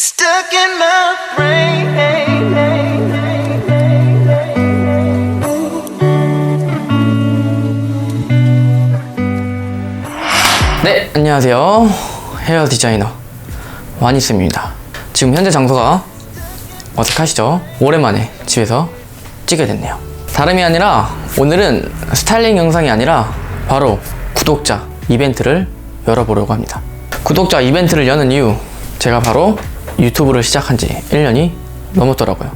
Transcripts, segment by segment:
Stuck in my brain. 네, 안녕하세요. 헤어 디자이너 와니스입니다. 지금 현재 장소가 어색하시죠? 오랜만에 집에서 찍게 됐네요. 다름이 아니라 오늘은 스타일링 영상이 아니라 바로 구독자 이벤트를 열어보려고 합니다. 구독자 이벤트를 여는 이유 제가 바로 유튜브를 시작한 지 1년이 넘었더라고요.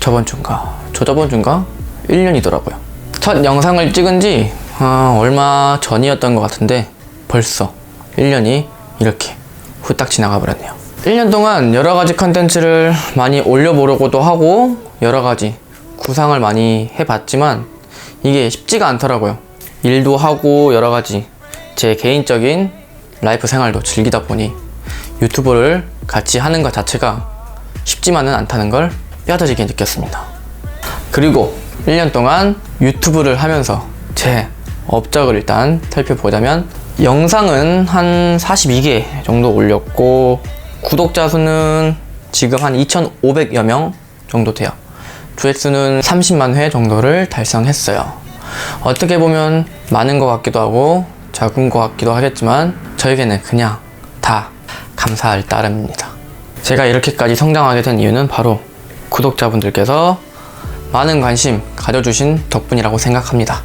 저번 주인가 저저번 주인가 1년이더라고요. 첫 영상을 찍은 지 아, 얼마 전이었던 것 같은데 벌써 1년이 이렇게 후딱 지나가 버렸네요. 1년 동안 여러 가지 컨텐츠를 많이 올려보려고도 하고 여러 가지 구상을 많이 해봤지만 이게 쉽지가 않더라고요. 일도 하고 여러 가지 제 개인적인 라이프 생활도 즐기다 보니 유튜브를 같이 하는 것 자체가 쉽지만은 않다는 걸 뼈저리게 느꼈습니다. 그리고 1년 동안 유튜브를 하면서 제 업적을 일단 살펴보자면 영상은 한 42개 정도 올렸고 구독자 수는 지금 한 2,500여 명 정도 돼요. 조회수는 30만 회 정도를 달성했어요. 어떻게 보면 많은 것 같기도 하고 작은 것 같기도 하겠지만 저에게는 그냥 다 감사할 따름입니다. 제가 이렇게까지 성장하게 된 이유는 바로 구독자분들께서 많은 관심 가져주신 덕분이라고 생각합니다.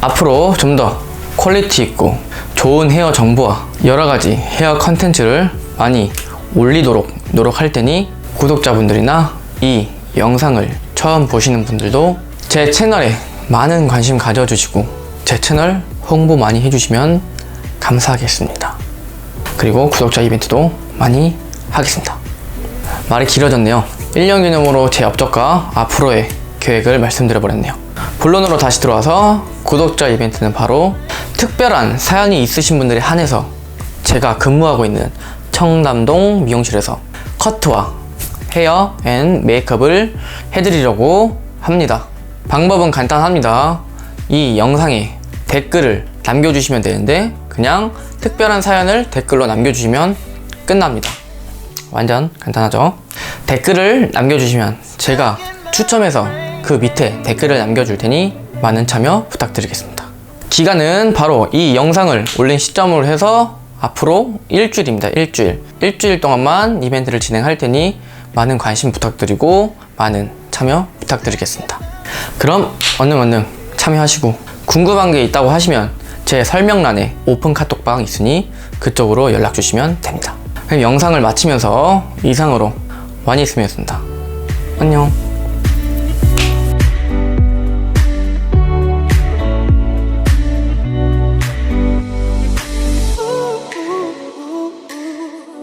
앞으로 좀 더 퀄리티 있고 좋은 헤어 정보와 여러 가지 헤어 컨텐츠를 많이 올리도록 노력할 테니 구독자분들이나 이 영상을 처음 보시는 분들도 제 채널에 많은 관심 가져주시고 제 채널 홍보 많이 해주시면 감사하겠습니다. 그리고 구독자 이벤트도 많이 하겠습니다. 말이 길어졌네요. 1년 기념으로 제 업적과 앞으로의 계획을 말씀드려 버렸네요. 본론으로 다시 들어와서 구독자 이벤트는 바로 특별한 사연이 있으신 분들에 한해서 제가 근무하고 있는 청담동 미용실에서 커트와 헤어 앤 메이크업을 해드리려고 합니다. 방법은 간단합니다. 이 영상에 댓글을 남겨주시면 되는데 그냥 특별한 사연을 댓글로 남겨주시면 끝납니다. 완전 간단하죠? 댓글을 남겨주시면 제가 추첨해서 그 밑에 댓글을 남겨줄 테니 많은 참여 부탁드리겠습니다. 기간은 바로 이 영상을 올린 시점으로 해서 앞으로 일주일입니다. 일주일. 일주일 동안만 이벤트를 진행할 테니 많은 관심 부탁드리고 많은 참여 부탁드리겠습니다. 그럼 얼른 얼른 참여하시고 궁금한 게 있다고 하시면 제 설명란에 오픈 카톡방 있으니 그쪽으로 연락 주시면 됩니다. 그럼 영상을 마치면서 이상으로 많이 있으면 습니다 안녕.